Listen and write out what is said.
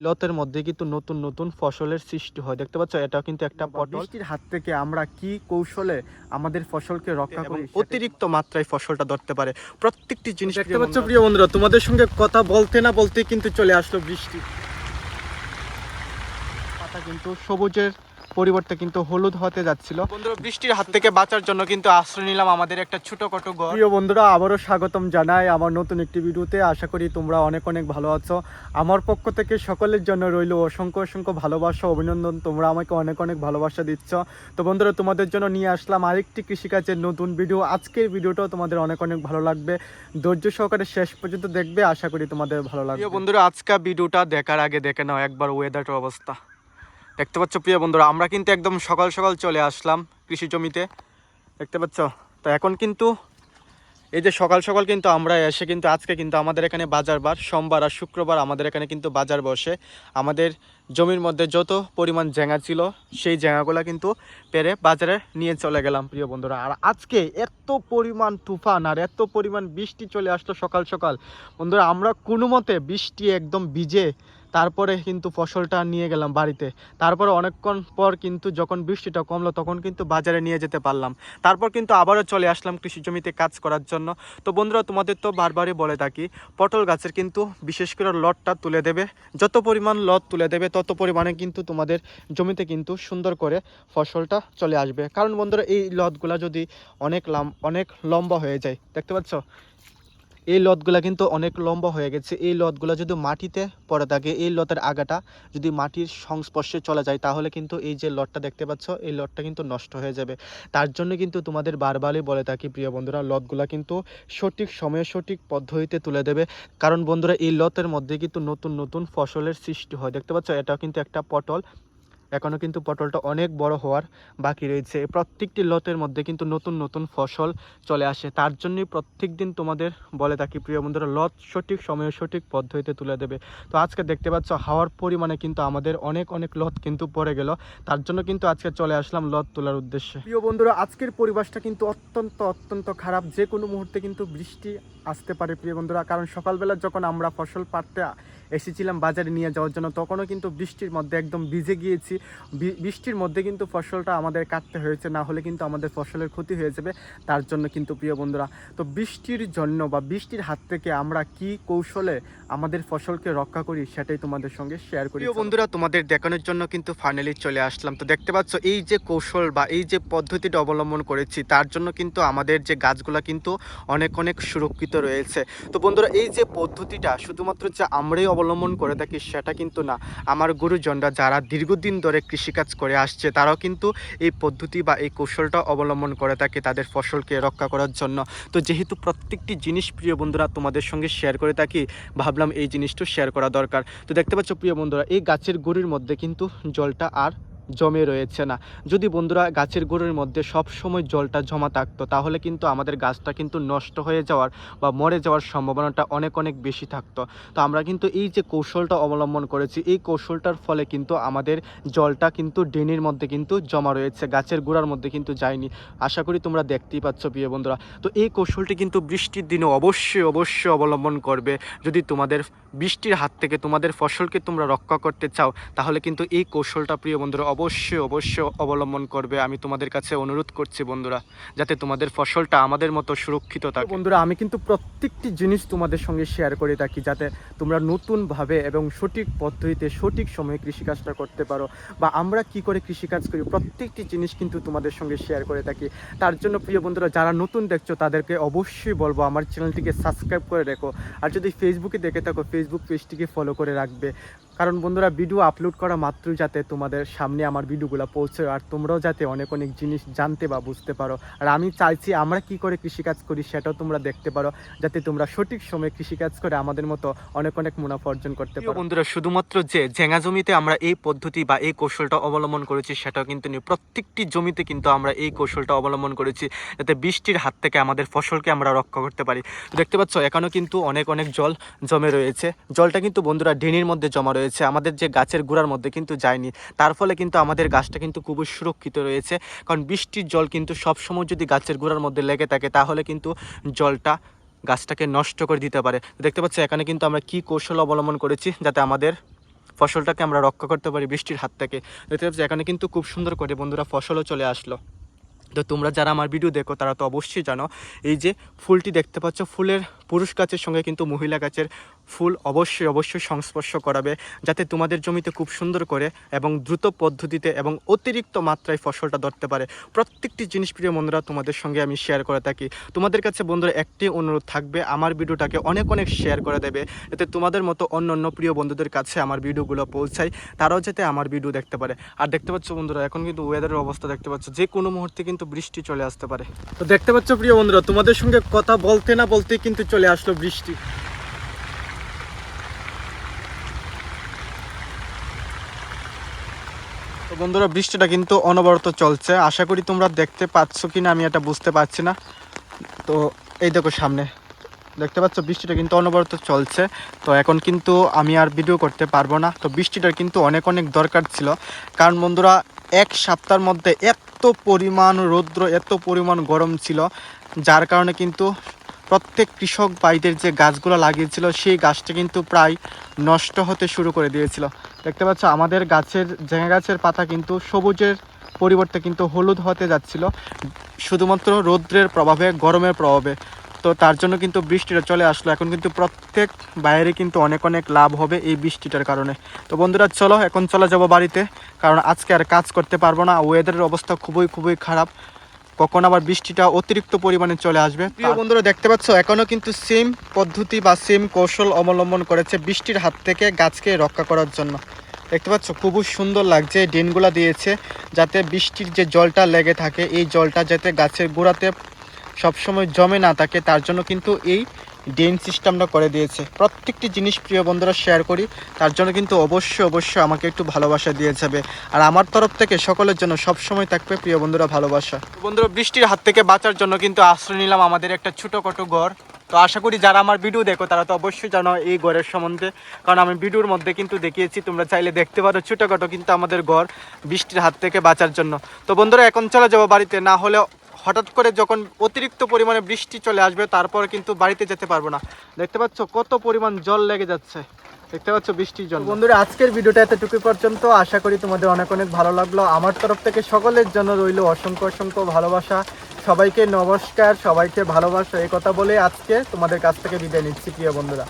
লতের মধ্যে কিন্তু নতুন নতুন ফসলের সৃষ্টি হয়। দেখতে পাচ্ছ এটা কিন্তু একটা পটল। হাত থেকে আমরা কি কৌশলে আমাদের ফসলকে রক্ষা করি অতিরিক্ত মাত্রায় ফসলটা ধরতে পারে। প্রত্যেকটি জিনিস দেখতে পাচ্ছ প্রিয় বন্ধুরা তোমাদের সঙ্গে কথা বলতে না বলতে কিন্তু চলে আসলো বৃষ্টি। পাতা কিন্তু সবুজের পরিবর্তে কিন্তু হলুদ হতে যাচ্ছিল। বন্ধুরা বৃষ্টির হাত থেকে বাঁচার জন্য কিন্তু আশ্রয় নিলাম আমাদের একটা ছোটখাটো ঘর। প্রিয় বন্ধুরা আবারও স্বাগতম জানাই আমার নতুন একটি ভিডিওতে। আশা করি তোমরা অনেক অনেক ভালো আছো। আমার পক্ষ থেকে সকলের জন্য রইল অসংখ্য অসংখ্য ভালোবাসা অভিনন্দন। তোমরা আমাকে অনেক অনেক ভালোবাসা দিচ্ছ। তো বন্ধুরা তোমাদের জন্য নিয়ে আসলাম আরেকটি কৃষিকাজের নতুন ভিডিও। আজকের ভিডিওটাও তোমাদের অনেক অনেক ভালো লাগবে। ধৈর্য সহকারে শেষ পর্যন্ত দেখবে। আশা করি তোমাদের ভালো লাগবে। বন্ধুরা আজকে ভিডিওটা দেখার আগে দেখে নাও একবার ওয়েদারটার অবস্থা। দেখতে পাচ্ছ প্রিয় বন্ধুরা, আমরা কিন্তু একদম সকাল সকাল চলে আসলাম কৃষি জমিতে। দেখতে পাচ্ছ? তো এখন কিন্তু এই যে সকাল সকাল কিন্তু আমরা এসে কিন্তু আজকে কিন্তু আমাদের এখানে বাজার বার, সোমবার আর শুক্রবার আমাদের এখানে কিন্তু বাজার বসে। আমাদের জমির মধ্যে যত পরিমাণ জ্যাঙা ছিল, সেই জ্যাঙাগুলো কিন্তু পেরে বাজারে নিয়ে চলে গেলাম প্রিয় বন্ধুরা। আর আজকে এত পরিমাণ তুফান আর এত পরিমাণ বৃষ্টি চলে আসলো সকাল সকাল। বন্ধুরা, আমরা কোনো মতে বৃষ্টি একদম ভিজে তারপরে কিন্তু ফসলটা নিয়ে গেলাম বাড়িতে। তারপরে অনেকক্ষণ পর কিন্তু যখন বৃষ্টিটা কমলো তখন কিন্তু বাজারে নিয়ে যেতে পারলাম। তারপর কিন্তু আবারও চলে আসলাম কৃষি জমিতে কাজ করার জন্য। তো বন্ধুরা, তোমাদের তো বারবারই বলে থাকি, পটল গাছের কিন্তু বিশেষ করে লটটা তুলে দেবে। যত পরিমাণ লট তুলে দেবে, তত পরিমাণে কিন্তু তোমাদের জমিতে কিন্তু সুন্দর করে ফসলটা চলে আসবে। কারণ বন্ধুরা, এই লতগুলা যদি অনেক লাম, অনেক লম্বা হয়ে যায়, দেখতে পাচ্ছ? এই লতগুলা কিন্তু অনেক লম্বা হয়ে গেছে। এই লতগুলা যদি মাটিতে পড়ে থাকে, এই লতের আগাটা যদি মাটির সংস্পর্শে চলে যায়, তাহলে কিন্তু এই যে লটটা দেখতে পাচ্ছ, এই লটটা কিন্তু নষ্ট হয়ে যাবে। তার জন্য কিন্তু তোমাদের বারবারই বলে থাকি, প্রিয় বন্ধুরা, লতগুলা কিন্তু সঠিক সময়ে সঠিক পদ্ধতিতে তুলে দেবে। কারণ বন্ধুরা, এই লতের মধ্যে কিন্তু নতুন নতুন ফসলের সৃষ্টি হয়। দেখতে পাচ্ছ, এটাও কিন্তু একটা পটল। এখনও কিন্তু পটলটা অনেক বড় হওয়ার বাকি রয়েছে। প্রত্যেকটি লতের মধ্যে কিন্তু নতুন নতুন ফসল চলে আসে। তার জন্যই প্রত্যেক দিন তোমাদের বলে থাকি, প্রিয় বন্ধুরা, লত সঠিক সময়ে সঠিক পদ্ধতিতে তুলে দেবে। তো আজকে দেখতে পাচ্ছ, হাওয়ার পরিমাণে কিন্তু আমাদের অনেক অনেক লত কিন্তু পড়ে গেল। তার জন্য কিন্তু আজকে চলে আসলাম লত তোলার উদ্দেশ্যে। প্রিয় বন্ধুরা, আজকের পরিবেশটা কিন্তু অত্যন্ত অত্যন্ত খারাপ। যে কোনো মুহূর্তে কিন্তু বৃষ্টি আসতে পারে, প্রিয় বন্ধুরা। কারণ সকালবেলা যখন আমরা ফসল পাড়তে এসেছিলাম বাজারে নিয়ে যাওয়ার জন্য, তখনও কিন্তু বৃষ্টির মধ্যে একদম ভিজে গিয়েছি। বৃষ্টির মধ্যে কিন্তু ফসলটা আমাদের কাটতে হয়েছে, না হলে কিন্তু আমাদের ফসলের ক্ষতি হয়ে যাবে, তার জন্য কিন্তু প্রিয় বন্ধুরা। তো বৃষ্টির জন্য বা বৃষ্টির হাত থেকে আমরা কি কৌশলে আমাদের ফসলকে রক্ষা করি, সেটাই তোমাদের সঙ্গে শেয়ার করি। বন্ধুরা, তোমাদের দেখানোর জন্য কিন্তু ফাইনালি চলে আসলাম। তো দেখতে পাচ্ছ, এই যে কৌশল বা এই যে পদ্ধতিটা অবলম্বন করেছি, তার জন্য কিন্তু আমাদের যে গাছগুলা কিন্তু অনেক অনেক সুরক্ষিত রয়েছে। তো বন্ধুরা, এই যে পদ্ধতিটা শুধুমাত্র যে আমরাই অবলম্বন করে থাকি, সেটা কিন্তু না। আমার গুরুজনরা যারা দীর্ঘদিন ধরে কৃষিকাজ করে আসছে, তারাও কিন্তু এই পদ্ধতি বা এই কৌশলটা অবলম্বন করে থাকে তাদের ফসলকে রক্ষা করার জন্য। তো যেহেতু প্রত্যেকটি জিনিস, প্রিয় বন্ধুরা, তোমাদের সঙ্গে শেয়ার করে থাকি, ভাবলাম এই জিনিসটা শেয়ার করা দরকার। তো দেখতে পাচ্ছ, প্রিয় বন্ধুরা, এই গাছের গুড়ির মধ্যে কিন্তু জলটা আর জমে রয়েছে না। যদি বন্ধুরা গাছের গুঁড়ির মধ্যে সব সময় জলটা জমা থাকতো, তাহলে কিন্তু আমাদের গাছটা কিন্তু নষ্ট হয়ে যাওয়ার বা মরে যাওয়ার সম্ভাবনাটা অনেক অনেক বেশি থাকতো। তো আমরা কিন্তু এই যে কৌশলটা অবলম্বন করেছি, এই কৌশলটার ফলে কিন্তু আমাদের জলটা কিন্তু ড্রেনের মধ্যে কিন্তু জমা রয়েছে, গাছের গোড়ার মধ্যে কিন্তু যায়নি। আশা করি তোমরা দেখতেই পাচ্ছ প্রিয় বন্ধুরা। তো এই কৌশলটি কিন্তু বৃষ্টির দিনে অবশ্যই অবশ্যই অবলম্বন করবে। যদি তোমাদের বৃষ্টির হাত থেকে তোমাদের ফসলকে তোমরা রক্ষা করতে চাও, তাহলে কিন্তু এই কৌশলটা প্রিয় বন্ধুরা অবশ্যই অবশ্যই অবলম্বন করবে। আমি তোমাদের কাছে অনুরোধ করছি বন্ধুরা, যাতে তোমাদের ফসলটা আমাদের মতো সুরক্ষিত থাকে। বন্ধুরা, আমি কিন্তু প্রত্যেকটি জিনিস তোমাদের সঙ্গে শেয়ার করে থাকি, যাতে তোমরা নতুনভাবে এবং সঠিক পদ্ধতিতে সঠিক সময়ে কৃষিকাজটা করতে পারো। বা আমরা কি করে কৃষিকাজ করি, প্রত্যেকটি জিনিস কিন্তু তোমাদের সঙ্গে শেয়ার করে থাকি। তার জন্য প্রিয় বন্ধুরা, যারা নতুন দেখছ, তাদেরকে অবশ্যই বলব, আমার চ্যানেলটিকে সাবস্ক্রাইব করে রেখো। আর যদি ফেসবুকে দেখে থাকো ফেসবুক পেজটিকে ফলো করে রাখবে। কারণ বন্ধুরা ভিডিও আপলোড করা মাত্রই যাতে তোমাদের সামনে আমার ভিডিওগুলো পৌঁছে আর তোমরাও যাতে অনেক অনেক জিনিস জানতে বা বুঝতে পারো। আর আমি চাইছি আমরা কি করে কৃষিকাজ করি সেটাও তোমরা দেখতে পারো যাতে তোমরা সঠিক সময়ে কৃষিকাজ করে আমাদের মতো অনেক অনেক মুনাফা অর্জন করতে পারো। বন্ধুরা শুধুমাত্র যে জেঙ্গা জমিতে আমরা এই পদ্ধতি বা এই কৌশলটা অবলম্বন করেছি সেটাও কিন্তু নেই প্রত্যেকটি জমিতে কিন্তু আমরা এই কৌশলটা অবলম্বন করেছি যাতে বৃষ্টির হাত থেকে আমাদের ফসলকে আমরা রক্ষা করতে পারি। দেখতে পাচ্ছ এখনও কিন্তু অনেক অনেক জল জমে রয়েছে। জলটা কিন্তু বন্ধুরা ড্রেনের মধ্যে জমা রয়েছে। আমাদের যে গাছের গুঁড়ার মধ্যে কিন্তু যায়নি। তার ফলে কিন্তু আমাদের গাছটা কিন্তু খুবই সুরক্ষিত রয়েছে, কারণ বৃষ্টির জল কিন্তু সবসময় যদি গাছের গুঁড়ার মধ্যে লেগে থাকে, তাহলে কিন্তু জলটা গাছটাকে নষ্ট করে দিতে পারে। দেখতে পাচ্ছ এখানে কিন্তু আমরা কি কৌশল অবলম্বন করেছি যাতে আমাদের ফসলটাকে আমরা রক্ষা করতে পারি বৃষ্টির হাত থেকে। দেখতে পাচ্ছি এখানে কিন্তু খুব সুন্দর করে বন্ধুরা ফসলও চলে আসলো। তো তোমরা যারা আমার ভিডিও দেখো, তারা তো অবশ্যই জানো, এই যে ফুলটি দেখতে পাচ্ছ, ফুলের পুরুষ গাছের সঙ্গে কিন্তু মহিলা গাছের ফুল অবশ্যই অবশ্যই সংস্পর্শ করাবে যাতে তোমাদের জমিতে খুব সুন্দর করে এবং দ্রুত পদ্ধতিতে এবং অতিরিক্ত মাত্রায় ফসলটা ধরতে পারে। প্রত্যেকটি জিনিস প্রিয় বন্ধুরা, তোমাদের সঙ্গে আমি শেয়ার করে থাকি। তোমাদের কাছে বন্ধুরা একটি অনুরোধ থাকবে, আমার ভিডিওটাকে অনেক অনেক শেয়ার করে দেবে, যাতে তোমাদের মতো অন্য অন্য প্রিয় বন্ধুদের কাছে আমার ভিডিওগুলো পৌঁছায়, তারাও যাতে আমার ভিডিও দেখতে পারে। আর দেখতে পাচ্ছ বন্ধুরা, এখন কিন্তু ওয়েদারের অবস্থা দেখতে পাচ্ছ, যে কোনো মুহূর্তে কিন্তু বৃষ্টি চলে আসতে পারে। তো দেখতে পাচ্ছ প্রিয় বন্ধুরা, তোমাদের সঙ্গে কথা বলতে না বলতে কিন্তু চলে আসলো বৃষ্টি। তো বন্ধুরা, বৃষ্টিটা কিন্তু অনবরত চলছে। আশা করি তোমরা দেখতে পাচ্ছ কি না আমি এটা বুঝতে পারছি না। তো এই দেখো সামনে। দেখতে পাচ্ছ, বৃষ্টিটা কিন্তু অনবরত চলছে। তো এখন কিন্তু আমি আর ভিডিও করতে পারব না। তো বৃষ্টিটার কিন্তু অনেক অনেক দরকার ছিল। কারণ বন্ধুরা, এক সপ্তাহের মধ্যে এত পরিমাণ রৌদ্র, এত পরিমাণ গরম ছিল। যার কারণে কিন্তু প্রত্যেক কৃষক ভাইদের যে গাছগুলো লাগিয়েছিল, সেই গাছটা কিন্তু প্রায় নষ্ট হতে শুরু করে দিয়েছিল। দেখতে পাচ্ছ, আমাদের গাছের, ঝেঙে গাছের পাতা কিন্তু সবুজের পরিবর্তে কিন্তু হলুদ হতে যাচ্ছিল, শুধুমাত্র রৌদ্রের প্রভাবে, গরমের প্রভাবে। তো তার জন্য কিন্তু বৃষ্টিটা চলে আসলো। এখন কিন্তু প্রত্যেক বাইরে কিন্তু অনেক অনেক লাভ হবে এই বৃষ্টিটার কারণে। তো বন্ধুরা, চলো, এখন চলে যাব বাড়িতে, কারণ আজকে আর কাজ করতে পারব না। ওয়েদারের অবস্থা খুবই খুবই খারাপ। কখন আবার বৃষ্টিটা অতিরিক্ত পরিমাণে চলে আসবে প্রিয় বন্ধুরা দেখতে পাচ্ছ এখনও কিন্তু সেম পদ্ধতি বা সেম কৌশল অবলম্বন করেছে বৃষ্টির হাত থেকে গাছকে রক্ষা করার জন্য। দেখতে পাচ্ছ খুবই সুন্দর লাগছে ডেনগুলা দিয়েছে যাতে বৃষ্টির যে জলটা লেগে থাকে এই জলটা যাতে গাছের গোড়াতে সবসময় জমে না থাকে তার জন্য কিন্তু এই ড্রেন সিস্টেমটা করে দিয়েছে। প্রত্যেকটি জিনিস প্রিয় বন্ধুরা শেয়ার করি। তার জন্য কিন্তু অবশ্যই অবশ্যই আমাকে একটু ভালোবাসা দিয়ে যাবে। আর আমার তরফ থেকে সকলের জন্য সবসময় থাকবে প্রিয় বন্ধুরা ভালোবাসা। বন্ধুরা, বৃষ্টির হাত থেকে বাঁচার জন্য কিন্তু আশ্রয় নিলাম আমাদের একটা ছোটোখাটো ঘর। তো আশা করি যারা আমার ভিডিও দেখো, তারা তো অবশ্যই জানো এই ঘরের সম্বন্ধে। কারণ আমি ভিডিওর মধ্যে কিন্তু দেখিয়েছি, তোমরা চাইলে দেখতে পারো ছোটোখাটো কিন্তু আমাদের ঘর বৃষ্টির হাত থেকে বাঁচার জন্য। তো বন্ধুরা, এখন চলে যাব বাড়িতে। না হলে হঠাৎ করে যখন অতিরিক্ত পরিমাণে বৃষ্টি চলে আসবে, তারপর কিন্তু বাড়িতে যেতে পারব না। দেখতে পাচ্ছ কত পরিমাণ জল লেগে যাচ্ছে। দেখতে পাচ্ছ বৃষ্টির জল বন্ধুরা, আজকের ভিডিওটা এতটুকু পর্যন্ত। আশা করি তোমাদের অনেক অনেক ভালো লাগল। আমার তরফ থেকে সকলের জন্য রইল অসংখ্য অসংখ্য ভালোবাসা। সবাইকে নমস্কার, সবাইকে ভালোবাসা, এই কথা বলে আজকে তোমাদের কাছ থেকে বিদায় নিচ্ছি, প্রিয় বন্ধুরা।